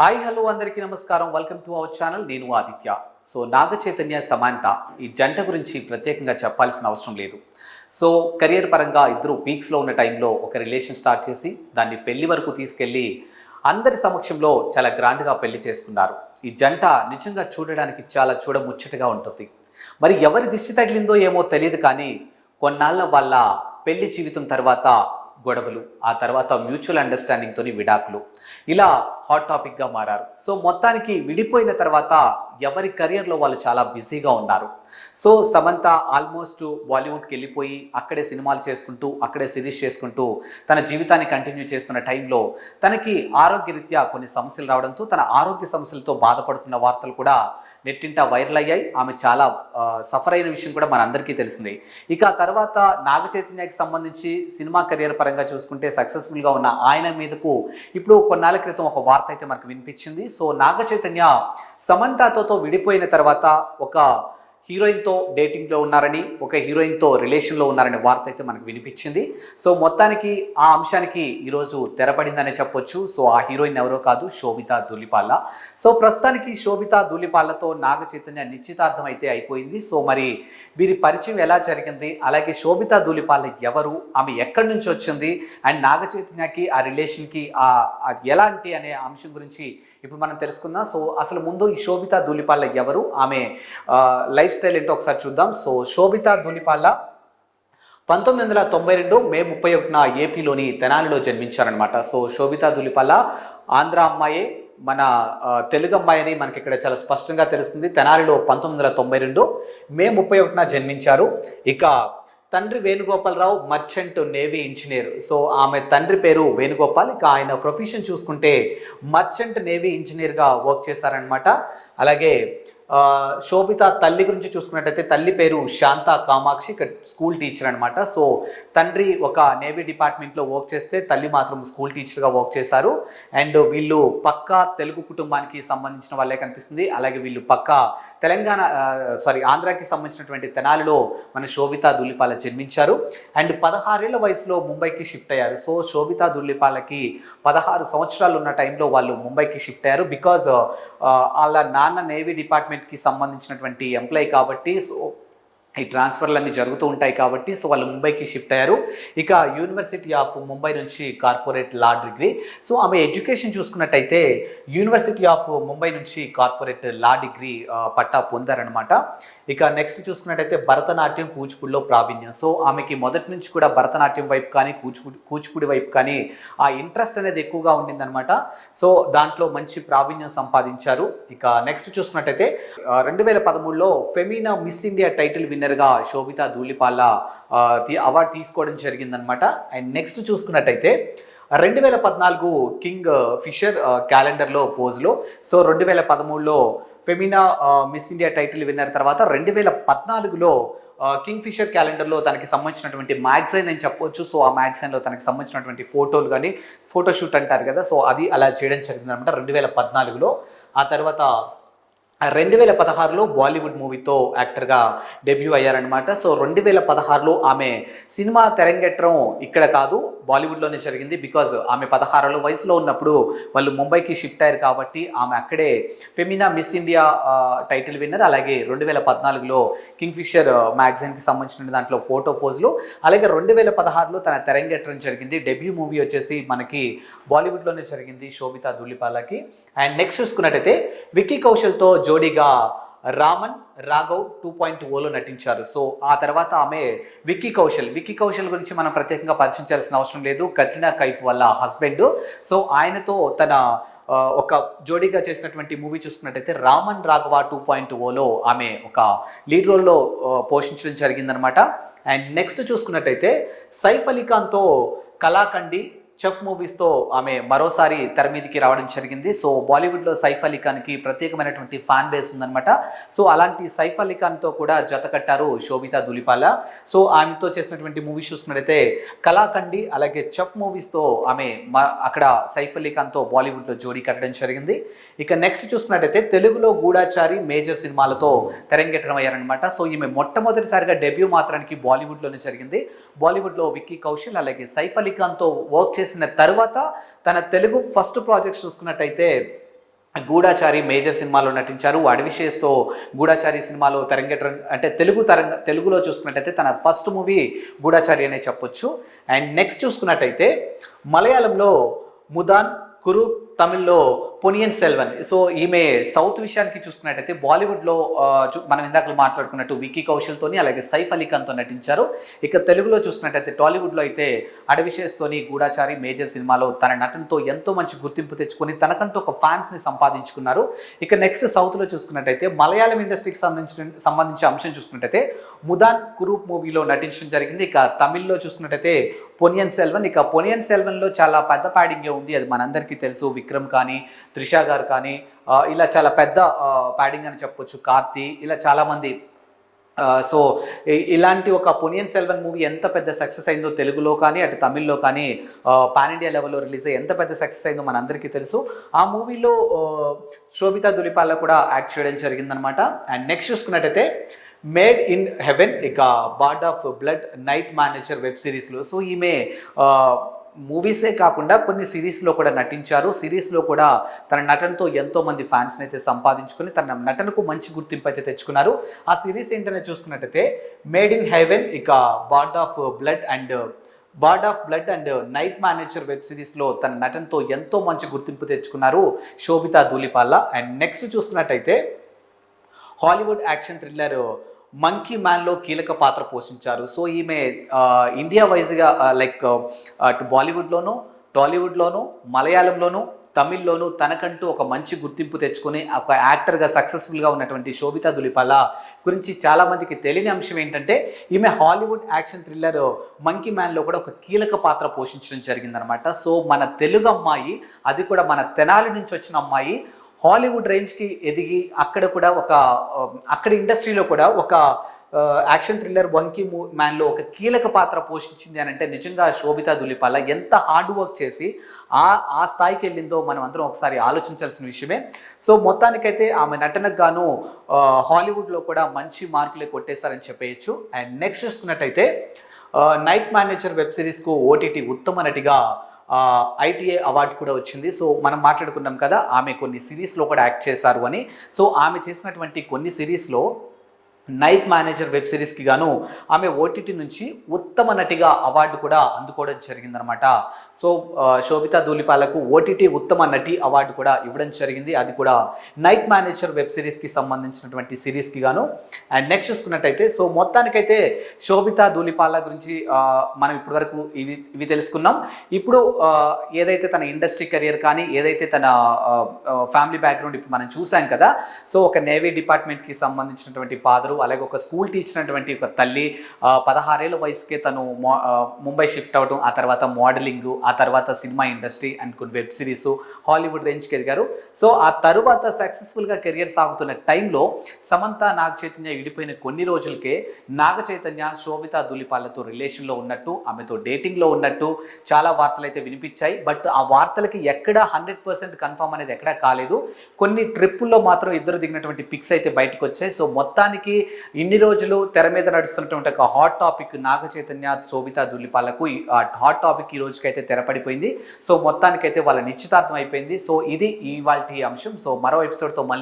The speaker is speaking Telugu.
హాయ్ హలో అందరికీ నమస్కారం. వెల్కమ్ టు అవర్ ఛానల్ నేను ఆదిత్య. సో నాగ చైతన్య సమాంత ఈ జంట గురించి ప్రత్యేకంగా చెప్పాల్సిన అవసరం లేదు. సో కెరియర్ పరంగా ఇద్దరు పీక్స్లో ఉన్న టైంలో ఒక రిలేషన్ స్టార్ట్ చేసి దాన్ని పెళ్ళి వరకు తీసుకెళ్ళి అందరి సమక్షంలో చాలా గ్రాండ్గా పెళ్ళి చేసుకున్నారు. ఈ జంట నిజంగా చూడడానికి చాలా చూడముచ్చటగా ఉంటుంది. మరి ఎవరి దిష్టి తగిలిందో ఏమో తెలియదు కానీ కొన్నాళ్ళ వాళ్ళ పెళ్ళి జీవితం తర్వాత గొడవలు ఆ తర్వాత మ్యూచువల్ అండర్స్టాండింగ్తోని విడాకులు. ఇలా హాట్ టాపిక్గా మారారు. సో మొత్తానికి విడిపోయిన తర్వాత ఎవరి కెరియర్లో వాళ్ళు చాలా బిజీగా ఉన్నారు. సో సమంత ఆల్మోస్ట్ బాలీవుడ్కి వెళ్ళిపోయి అక్కడే సినిమాలు చేసుకుంటూ అక్కడే సిరీస్ చేసుకుంటూ తన జీవితాన్ని కంటిన్యూ చేస్తున్న టైంలో తనకి ఆరోగ్యరీత్యా కొన్ని సమస్యలు రావడంతో తన ఆరోగ్య సమస్యలతో బాధపడుతున్న వార్తలు కూడా నెట్టింట వైరల్ అయ్యాయి. ఆమె చాలా సఫర్ అయిన విషయం కూడా మనందరికీ తెలిసింది. ఇక ఆ తర్వాత నాగ చైతన్యకి సంబంధించి సినిమా కెరియర్ పరంగా చూసుకుంటే సక్సెస్ఫుల్గా ఉన్న ఆయన మీదకు ఇప్పుడు కొన్నాళ్ళ క్రితం ఒక వార్త అయితే మనకు వినిపించింది. సో నాగ చైతన్య సమంతతో విడిపోయిన తర్వాత ఒక హీరోయిన్తో డేటింగ్లో ఉన్నారని ఒక హీరోయిన్తో రిలేషన్లో ఉన్నారనే వార్త అయితే మనకు వినిపించింది. సో మొత్తానికి ఆ అంశానికి ఈరోజు తెరపడిందనే చెప్పొచ్చు. సో ఆ హీరోయిన్ ఎవరో కాదు శోభిత ధూళిపాల సో ప్రస్తుతానికి శోభిత ధూళిపాలతో నాగ చైతన్య నిశ్చితార్థం అయితే అయిపోయింది. సో మరి వీరి పరిచయం ఎలా జరిగింది? అలాగే శోభిత ధూళిపాల ఎవరు? ఆమె ఎక్కడి నుంచి వచ్చింది? అండ్ నాగ చైతన్యకి ఆ రిలేషన్కి ఆ అది ఎలాంటి అనే అంశం గురించి ఇప్పుడు మనం తెలుసుకుందాం. సో అసలు ముందు ఈ శోభిత ధూళిపాల ఎవరు? ఆమె లైఫ్ స్టైల్ ఏంటో ఒకసారి చూద్దాం. సో శోభిత ధూళిపాల పంతొమ్మిది వందల తొంభై రెండు మే ముప్పై ఒకటిన ఏపీలోని తెనాలిలో జన్మించారనమాట సో శోభిత ధూళిపాల ఆంధ్ర అమ్మాయే మన తెలుగు అమ్మాయి అని మనకి ఇక్కడ చాలా స్పష్టంగా తెలుస్తుంది. తెనాలిలో పంతొమ్మిది వందల తొంభై రెండు మే ముప్పై ఒకటిన జన్మించారు. ఇక తండ్రి Venugopalarao merchant navy engineer. So ఆమె తండ్రి పేరు వేణుగోపాల్. ఇక ఆయన ప్రొఫెషన్ చూసుకుంటే మర్చెంట్ నేవీ ఇంజనీర్గా వర్క్ చేశారనమాట అలాగే శోభిత తల్లి గురించి చూసుకున్నట్టయితే తల్లి పేరు శాంత కామాక్షి స్కూల్ టీచర్ అనమాట సో తండ్రి ఒక నేవీ డిపార్ట్మెంట్లో వర్క్ చేస్తే తల్లి మాత్రం స్కూల్ టీచర్గా వర్క్ చేశారు. అండ్ వీళ్ళు పక్కా తెలుగు కుటుంబానికి సంబంధించిన వాళ్ళే కనిపిస్తుంది. అలాగే వీళ్ళు పక్కా తెలంగాణ సారీ ఆంధ్రాకి సంబంధించినటువంటి తెనాలిలో మన శోభితా దుల్లిపాల జన్మించారు. అండ్ పదహారేళ్ళ వయసులో ముంబైకి షిఫ్ట్ అయ్యారు. సో శోభితా దుల్లిపాలకి పదహారు సంవత్సరాలు ఉన్న టైంలో వాళ్ళు ముంబైకి షిఫ్ట్ అయ్యారు. బికాజ్ వాళ్ళ నాన్న నేవీ డిపార్ట్మెంట్కి సంబంధించినటువంటి ఎంప్లాయీ కాబట్టి సో ఈ ట్రాన్స్ఫర్లు అన్నీ జరుగుతూ ఉంటాయి కాబట్టి సో వాళ్ళు ముంబైకి షిఫ్ట్ అయ్యారు. ఇక యూనివర్సిటీ ఆఫ్ ముంబై నుంచి కార్పొరేట్ లా డిగ్రీ. సో ఆమె ఎడ్యుకేషన్ చూసుకున్నట్టయితే యూనివర్సిటీ ఆఫ్ ముంబై నుంచి కార్పొరేట్ లా డిగ్రీ పట్టా పొందారనమాట ఇక నెక్స్ట్ చూసుకున్నట్టయితే భరతనాట్యం కూచిపూడిలో ప్రావీణ్యం. సో ఆమెకి మొదటి నుంచి కూడా భరతనాట్యం వైపు కానీ కూచిపూడి కూచిపూడి వైపు కానీ ఆ ఇంట్రెస్ట్ అనేది ఎక్కువగా ఉండిందనమాట సో దాంట్లో మంచి ప్రావీణ్యం సంపాదించారు. ఇక నెక్స్ట్ చూసుకున్నట్టయితే రెండు వేల పదమూడులో Femina Miss India title winner విన్నర్గా Sobhita Dhulipala award తీసుకోవడం జరిగిందనమాట అండ్ నెక్స్ట్ చూసుకున్నట్టయితే రెండు వేల పద్నాలుగు కింగ్ ఫిషర్ క్యాలెండర్లో ఫోజ్లో సో రెండు వేల పదమూడులో Femina Miss India title winner తర్వాత రెండు వేల పద్నాలుగులో కింగ్ ఫిషర్ క్యాలెండర్లో తనకి సంబంధించినటువంటి మ్యాగజైన్ అని చెప్పొచ్చు. సో ఆ మ్యాగజైన్లో తనకి సంబంధించినటువంటి ఫోటోలు కానీ ఫోటోషూట్ అంటారు కదా. సో అది అలా చేయడం జరిగింది అనమాట రెండు వేల పద్నాలుగులో. ఆ తర్వాత రెండు వేల పదహారులో బాలీవుడ్ మూవీతో యాక్టర్గా డెబ్యూ అయ్యారనమాట సో రెండు వేల పదహారులో ఆమె సినిమా తెరంగేట్రం ఇక్కడ కాదు బాలీవుడ్లోనే జరిగింది. బికాజ్ ఆమె పదహారులో వయసులో ఉన్నప్పుడు వాళ్ళు ముంబైకి షిఫ్ట్ అయ్యారు కాబట్టి ఆమె అక్కడే Femina Miss India title winner. అలాగే రెండు వేల పద్నాలుగులో కింగ్ ఫిషర్ మ్యాగజైన్కి సంబంధించిన దాంట్లో ఫోటో ఫోజులు. అలాగే రెండు వేల పదహారులో తన తెరంగేట్రం జరిగింది. డెబ్యూ మూవీ వచ్చేసి మనకి బాలీవుడ్లోనే జరిగింది శోభిత దుల్లిపాలకి అండ్ నెక్స్ట్ చూసుకున్నట్టయితే విక్కీ కౌశల్తో జోడీగా రామన్ రాఘవ్ టూ పాయింట్ ఓలో నటించారు. సో ఆ తర్వాత ఆమె విక్కీ కౌశల్. విక్కీ కౌశల్ గురించి మనం ప్రత్యేకంగా పరిచయించాల్సిన అవసరం లేదు. కత్రినా కైఫ్ వాళ్ళ హస్బెండ్. సో ఆయనతో తన ఒక జోడీగా చేసినటువంటి మూవీ చూసుకున్నట్టయితే రామన్ రాఘవ టూ పాయింట్ ఓలో ఆమె ఒక లీడ్ రోల్లో పోషించడం జరిగిందనమాట అండ్ నెక్స్ట్ చూసుకున్నట్టయితే సైఫ్ అలీ ఖాన్తో చెఫ్ మూవీస్తో ఆమె మరోసారి తెర మీదకి రావడం జరిగింది. సో బాలీవుడ్లో సైఫ్ అలీ ఖాన్కి ప్రత్యేకమైనటువంటి ఫ్యాన్ బేస్ ఉందనమాట సో అలాంటి సైఫ్ అలీ ఖాన్తో కూడా జత కట్టారు శోభిత దులిపాల. సో ఆమెతో చేసినటువంటి మూవీస్ చూసుకున్నట్లయితే కళాఖండి అలాగే చెఫ్ మూవీస్తో ఆమె అక్కడ సైఫ్ అలీ ఖాన్తో బాలీవుడ్లో జోడీ కట్టడం జరిగింది. ఇక నెక్స్ట్ చూసుకున్నట్టయితే తెలుగులో గూఢాచారి మేజర్ సినిమాలతో తెరంగెట్టడం అయ్యారనమాట సో ఈమె మొట్టమొదటిసారిగా డెబ్యూ మాత్రానికి బాలీవుడ్లోనే జరిగింది. బాలీవుడ్లో విక్కీ కౌశల్ అలాగే సైఫ్ అలీ ఖాన్తో వర్క్ చేసిన తర్వాత తన తెలుగు ఫస్ట్ ప్రాజెక్ట్ చూసుకున్నట్టయితే గూఢాచారి మేజర్ సినిమాలో నటించారు. అడవిషేస్తో గూఢాచారి సినిమాలో తెరంగేట్రం అంటే తెలుగు తరంగ తెలుగులో చూసుకున్నట్టయితే తన ఫస్ట్ మూవీ గూఢాచారి అనే చెప్పొచ్చు. అండ్ నెక్స్ట్ చూసుకున్నట్టయితే మలయాళంలో ముదాన్ కురు తమిళ్ళో పొనియన్ సెల్వన్. సో ఈమె సౌత్ విషయానికి చూసుకున్నట్టయితే బాలీవుడ్లో చూ- మనం ఇందాక మాట్లాడుకున్నట్టు విక్కీ కౌశల్తోని అలాగే సైఫ్ అలీ ఖాన్తో నటించారు. ఇక తెలుగులో చూసుకున్నట్టయితే టాలీవుడ్లో అయితే అడవిశేష్తోని గూఢాచారి మేజర్ సినిమాలో తన నటనతో ఎంతో మంచి గుర్తింపు తెచ్చుకొని తనకంటూ ఒక ఫ్యాన్స్ని సంపాదించుకున్నారు. ఇక నెక్స్ట్ సౌత్లో చూసుకున్నట్టయితే మలయాళం ఇండస్ట్రీకి సంబంధించిన సంబంధించిన అంశం చూసుకున్నట్టయితే ముదాన్ కురూప్ మూవీలో నటించడం జరిగింది. ఇక తమిళ్ళో చూసుకున్నట్టయితే పొనియన్ సెల్వన్. ఇక పొనియన్ సెల్వన్లో చాలా పెద్ద ప్యాడింగే ఉంది అది మనందరికీ తెలుసు. విక్రమ్ కానీ త్రిష గారు కానీ ఇలా చాలా పెద్ద ప్యాడింగ్ అని చెప్పొచ్చు కార్తీ ఇలా చాలామంది సో ఇలాంటి ఒక పొనియన్ సెల్వన్ మూవీ ఎంత పెద్ద సక్సెస్ అయిందో తెలుగులో కానీ అటు తమిళ్ళో కానీ పాన్ ఇండియా లెవెల్లో రిలీజ్ అయ్యి ఎంత పెద్ద సక్సెస్ అయిందో మనందరికీ తెలుసు. ఆ మూవీలో శోభితా దులిపాల కూడా యాక్ట్ చేయడం జరిగిందనమాట అండ్ నెక్స్ట్ చూసుకున్నట్టయితే మేడ్ ఇన్ హెవెన్ ఇక bard of blood night manager web సిరీస్లో సో ఈమె మూవీసే కాకుండా కొన్ని సిరీస్లో కూడా నటించారు. సిరీస్లో కూడా తన నటనతో ఎంతో మంది ఫ్యాన్స్ని అయితే సంపాదించుకొని తన నటనకు మంచి గుర్తింపు అయితే తెచ్చుకున్నారు. ఆ సిరీస్ ఏంటనే చూసుకున్నట్టయితే మేడ్ ఇన్ హెవెన్ ఇక bard of blood and bard of blood and night manager web సిరీస్లో తన నటనతో ఎంతో మంచి గుర్తింపు తెచ్చుకున్నారు శోభితా ధూళిపాల అండ్ నెక్స్ట్ చూసుకున్నట్టయితే హాలీవుడ్ యాక్షన్ థ్రిల్లర్ మంకీ మ్యాన్లో కీలక పాత్ర పోషించారు. సో ఈమె ఇండియా వైజ్గా లైక్ అటు బాలీవుడ్లోను టాలీవుడ్లోను మలయాళంలోను తమిళ్ళోను తనకంటూ ఒక మంచి గుర్తింపు తెచ్చుకొని ఒక యాక్టర్గా సక్సెస్ఫుల్గా ఉన్నటువంటి శోభితా దులిపాల గురించి చాలామందికి తెలియని అంశం ఏంటంటే ఈమె హాలీవుడ్ యాక్షన్ థ్రిల్లర్ మంకీ మ్యాన్లో కూడా ఒక కీలక పాత్ర పోషించడం జరిగిందనమాట సో మన తెలుగు అమ్మాయి అది కూడా మన తెనాలి నుంచి వచ్చిన అమ్మాయి హాలీవుడ్ రేంజ్కి ఎదిగి అక్కడ కూడా ఒక um, అక్కడ ఇండస్ట్రీలో కూడా ఒక uh, యాక్షన్ థ్రిల్లర్ వంకీ మ్యాన్లో ఒక కీలక పాత్ర పోషించింది అని అంటే నిజంగా శోభితా దులిపాల ఎంత హార్డ్ వర్క్ చేసి ఆ ఆ స్థాయికి వెళ్ళిందో మనం అందరం ఒకసారి ఆలోచించాల్సిన విషయమే. సో మొత్తానికైతే ఆమె నటనకు గాను హాలీవుడ్లో uh, కూడా మంచి మార్కులే కొట్టేశారని చెప్పేయచ్చు. అండ్ నెక్స్ట్ చూసుకున్నట్టయితే uh, నైట్ మేనేజర్ వెబ్ సిరీస్కు ఓటీటీ ఉత్తమ నటిగా ఐటీఐ అవార్డు కూడా వచ్చింది. సో మనం మాట్లాడుకున్నాం కదా ఆమె కొన్ని సిరీస్లో కూడా యాక్ట్ చేశారు అని. సో ఆమె చేసినటువంటి కొన్ని సిరీస్లో నైట్ మేనేజర్ వెబ్ సిరీస్కి గాను ఆమె ఓటీటీ నుంచి ఉత్తమ నటిగా అవార్డు కూడా అందుకోవడం జరిగిందనమాట సో శోభితా ధూళిపాలకు ఓటీటీ ఉత్తమ నటి అవార్డు కూడా ఇవ్వడం జరిగింది. అది కూడా నైట్ మేనేజర్ వెబ్ సిరీస్కి సంబంధించినటువంటి సిరీస్కి గాను. అండ్ నెక్స్ట్ చూసుకున్నట్టయితే సో మొత్తానికైతే శోభితా ధూళిపాల గురించి మనం ఇప్పటివరకు ఇవి ఇవి తెలుసుకున్నాం. ఇప్పుడు ఏదైతే తన ఇండస్ట్రీ కెరియర్ కానీ ఏదైతే తన ఫ్యామిలీ బ్యాక్గ్రౌండ్ ఇప్పుడు మనం చూసాం కదా సో ఒక నేవీ డిపార్ట్మెంట్కి సంబంధించినటువంటి ఫాదరు అలాగే ఒక స్కూల్ టీచర్నటువంటి ఒక తల్లి పదహారేళ్ళ వయసుకే తను ముంబై షిఫ్ట్ అవ్వడం ఆ తర్వాత మోడలింగ్ ఆ తర్వాత సినిమా ఇండస్ట్రీ అండ్ కొన్ని వెబ్ సిరీస్ హాలీవుడ్ రేంజ్కి ఎదిగారు. సో ఆ తరువాత సక్సెస్ఫుల్గా కెరియర్ సాగుతున్న టైంలో సమంత నాగ చైతన్య విడిపోయిన కొన్ని రోజులకే నాగ చైతన్య శోభిత దులిపాలతో రిలేషన్లో ఉన్నట్టు ఆమెతో డేటింగ్లో ఉన్నట్టు చాలా వార్తలు అయితే వినిపించాయి. బట్ ఆ వార్తలకి ఎక్కడ హండ్రెడ్ పర్సెంట్ కన్ఫర్మ్ అనేది ఎక్కడా కాలేదు. కొన్ని ట్రిప్పుల్లో మాత్రం ఇద్దరు దిగినటువంటి పిక్స్ అయితే బయటకు వచ్చాయి సో మొత్తానికి ఇన్ని రోజులు తెర మీద నడుస్తున్నటువంటి ఒక హాట్ టాపిక్ నాగ చైతన్య శోభిత దుల్లిపాలకు హాట్ టాపిక్ ఈ రోజుకైతే తెరపడిపోయింది సో మొత్తానికైతే వాళ్ళ నిశ్చితార్థం అయిపోయింది. సో ఇది ఇవాళ అంశం. సో మరో ఎపిసోడ్తో మళ్ళీ